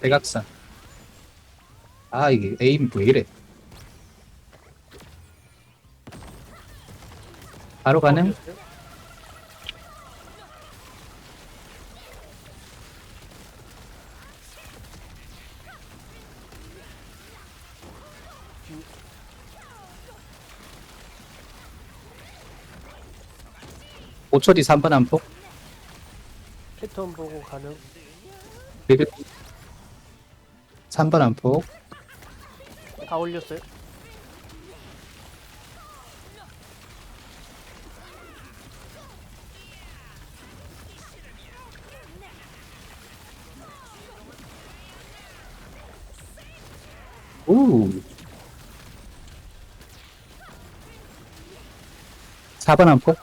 대각선. 아, 이게 에임 왜 이래? 바로? 올렸어요? 오초뒤 3번 한 폭. 패턴 보고 가능. 리드 3번 한 폭. 다 올렸어요? 오. 4번 한 폭.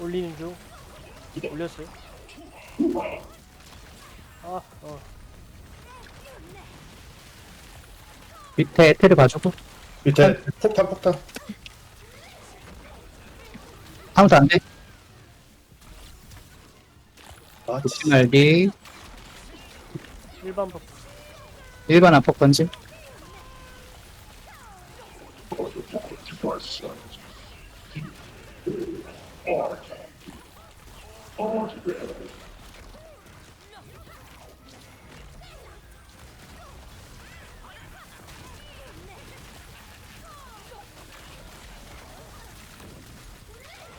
올리는 중. 올렸어요? 아, 어. 밑에 에테를 봐주고. 밑에 폭탄 폭탄 카운트 안 돼. 아 놓지 말기. 일반 법 1번 한폭 던짐.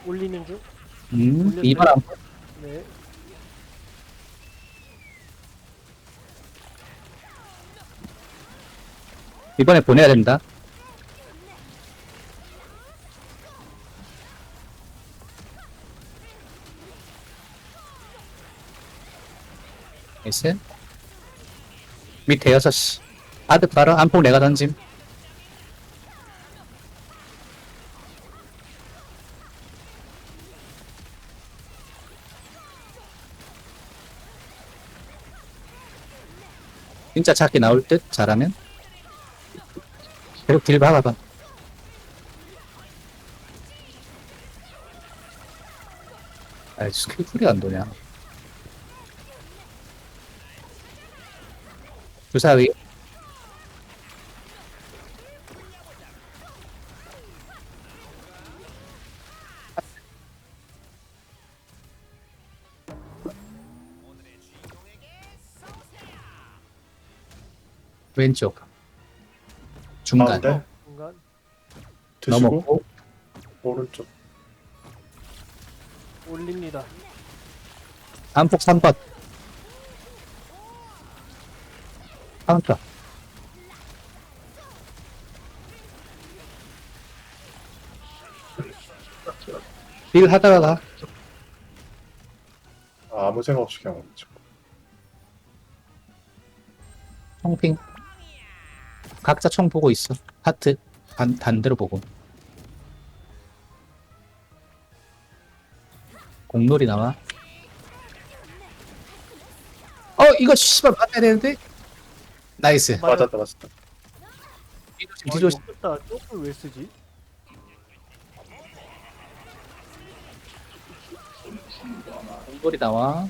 올리는 중. 음, 올렸어요? 2번 한 폭. 네. 이번에 보내야 된다. 나이스. 밑에 6시. 아득 바로 안폭 내가 던짐. 진짜 찾기 나올 듯? 잘하면? 계속 딜 박아봐. 아이 스킬 풀이 안 도냐? 주사위 왼쪽. 중간. 가운데? 중간. 드시고? 넘었고. 오른쪽. 올립니다. 안폭 3번 카운터. 딜 하다가 가. 아, 아무 생각 없이 그냥 오른쪽 총핑 각자 총 보고 있어. 하트. 반, 반대로 보고. 공놀이 나와. 어 이거 씨발 맞아야 되는데? 나이스. 맞아. 맞았다 맞았다. 뒤조심 뒤조심 다. 쪽을 왜 쓰지? 공놀이 나와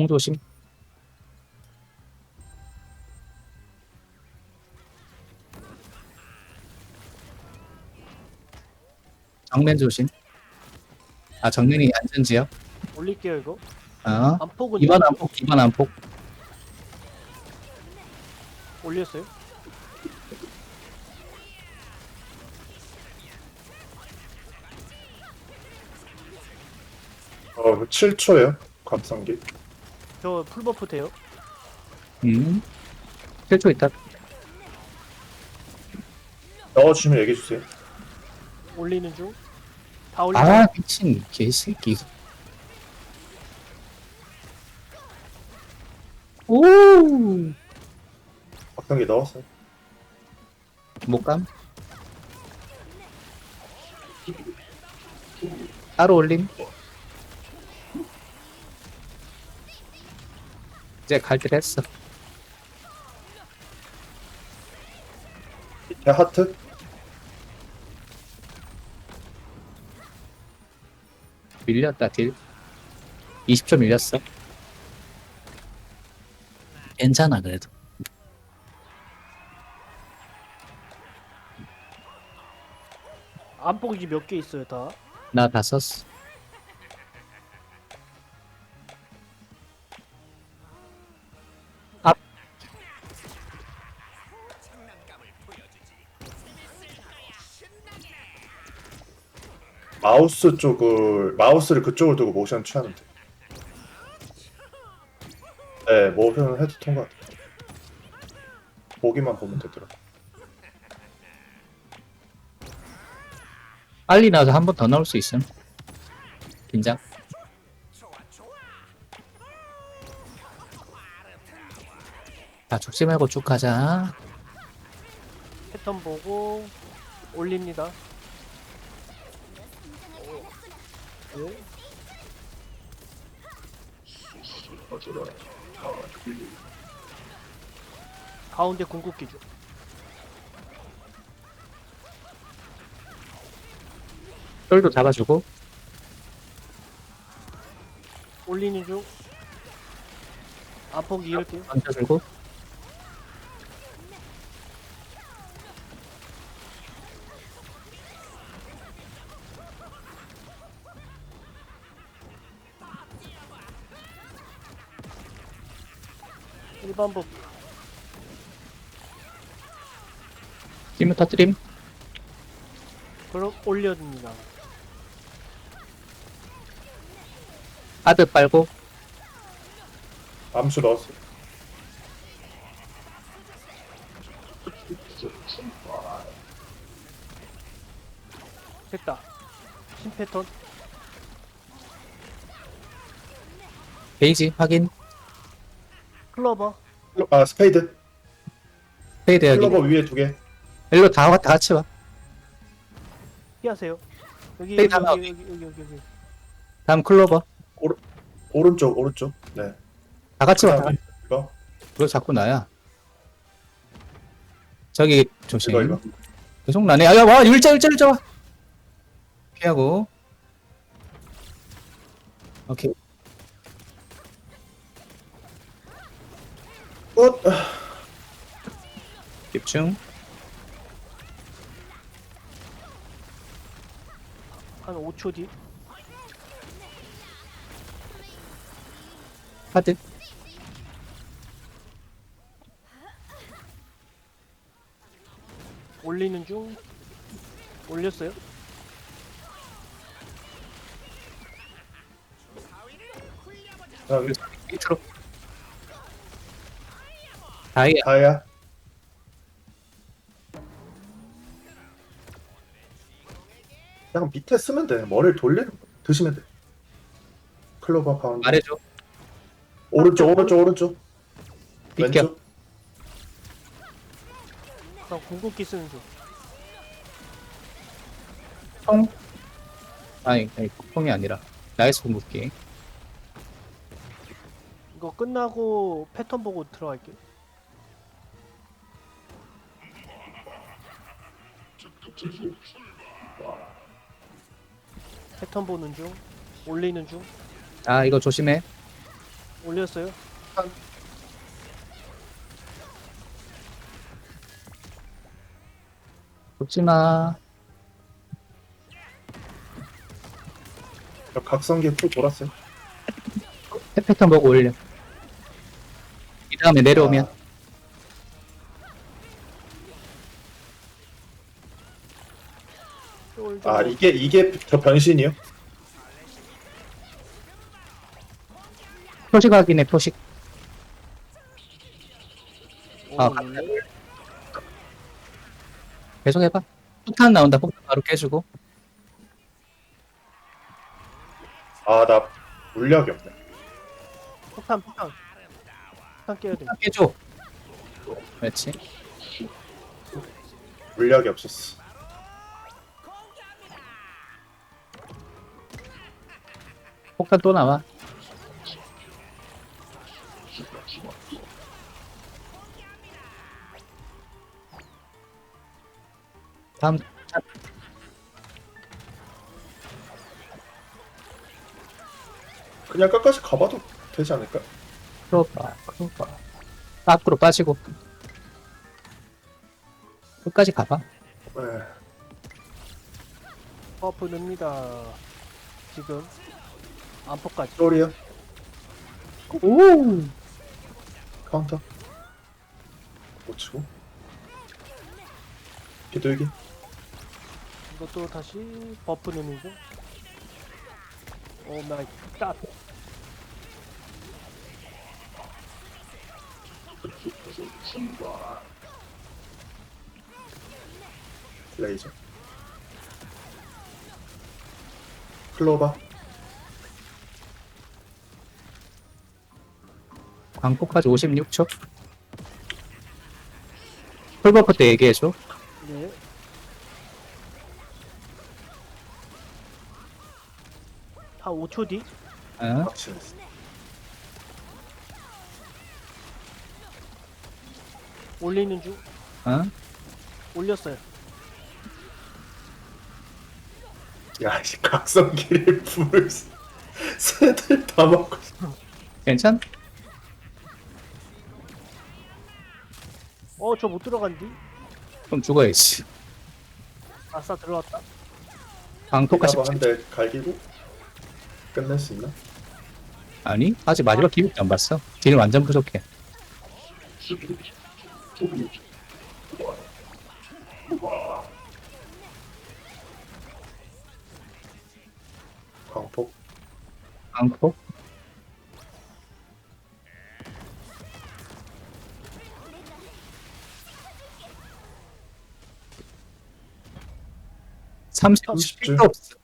공 조심. 정면 조심. 아 정면이 안전 지역? 올릴게요 이거. 어. 안폭은 2번 안폭 2번 안폭. 올렸어요? 어 7초에요 감상기 저 풀버프 돼요? 음. 7초 있다. 넣어주시면 얘기해주세요. 올리는 중. 다 올렸어요? 아 미친 개새끼. 오! 박상기 넣었어요? 못 감? 따로 올림 이제 갈때 됐어. 야 하트? 밀렸다 딜. 20초 밀렸어. 괜찮아 그래도. 안뽕이 몇 개 있어요 다? 나 다 썼어. 마우스 쪽을 마우스를 그쪽을 두고 모션 취하면 돼. 네, 모션 해도 통과. 보기만 보면 되더라. 빨리 나와서 한 번 더 나올 수 있음 긴장 자 죽지 말고 쭉 가자 패턴 보고 올립니다. 네. 가운데 궁극기 중. 쫄도 잡아주고 올리는 중. 안폭 이을게요. 던져주고 반법 찜을 터뜨림 그럼 올려줍니다. 하드 빨고 암수 넣었어. 됐다. 신 패턴 베이지 확인 클로버 아 스페이드. 페이드 여기 클로버 위에 두 개. 일로 다, 다 같이 와 피하세요. 여기 여기 여기 여기 여기 여기. 여기. 다음 클로버 오른쪽 오른쪽. 네. 다 같이 와다 이거 그거 자꾸 나야 저기 조심 이거 이거. 계속 나네 아야 와 일자 일자 일자 와 피하고 오케이 끝. 집중 한 5초 뒤. 하드 올리는 중. 올렸어요. 그다음에 밑으로 다이아 다이아. 그냥 밑에 쓰면 돼. 머리를 돌리는 거. 드시면 돼. 클로버 가운데. 말해줘 오른쪽 오른쪽 오른쪽. 비켜 왼쪽. 그럼 궁극기 쓰는 중. 통 아니 아니 통이 아니라 나이스 공격기 이거 끝나고 패턴 보고 들어갈게 패턴 보는 중. 올리는 중. 아 이거 조심해 올렸어요. 죽지마 각성기 풀 돌았어요. 패턴 보고 올려 이 다음에 내려오면 아, 아 이게 이게 저 변신이요? 표식 확인해 표식 아, 오, 올리- 계속 해봐 폭탄 나온다 폭탄 바로 깨주고 아 나 물약이 없네. 폭탄 폭탄. 폭탄 깨야 돼. 폭탄 깨줘 그렇지 물약이 없었어. 폭탄 또 나와 다음 그냥 끝까지 가봐도 되지 않을까? 클로바, 클로바. 밖으로 빠지고. 끝까지 가봐. 네. 버프 냅니다. 지금 안포까지. 쫄이요. 오! 카운터. 못 치고. 비둘기. 이것도 다시 버프 중. 오 마이 갓. 레이저. 클로바. 광고까지 56초. 풀버프 때 얘기해줘. 네. 한 5초 뒤 어? 확실히. 올리는 중 어? 올렸어요. 야, 이 각성기를 불을 새들 다 먹고. 있어. 괜찮? 어, 저 못 들어간디? 그럼 죽어야지. 아싸, 들어왔다. 방토까지 봐. 한대 갈기고 끝낼 수 있나? 아니 아직 마지막 기회 안 봤어. 딜 완전 부족해. 광폭. 방폭 30주 30주. 아, 택도 없어.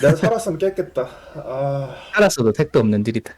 내가 살았으면 깼겠다. 아, 살았어도 택도 없는 딜이다.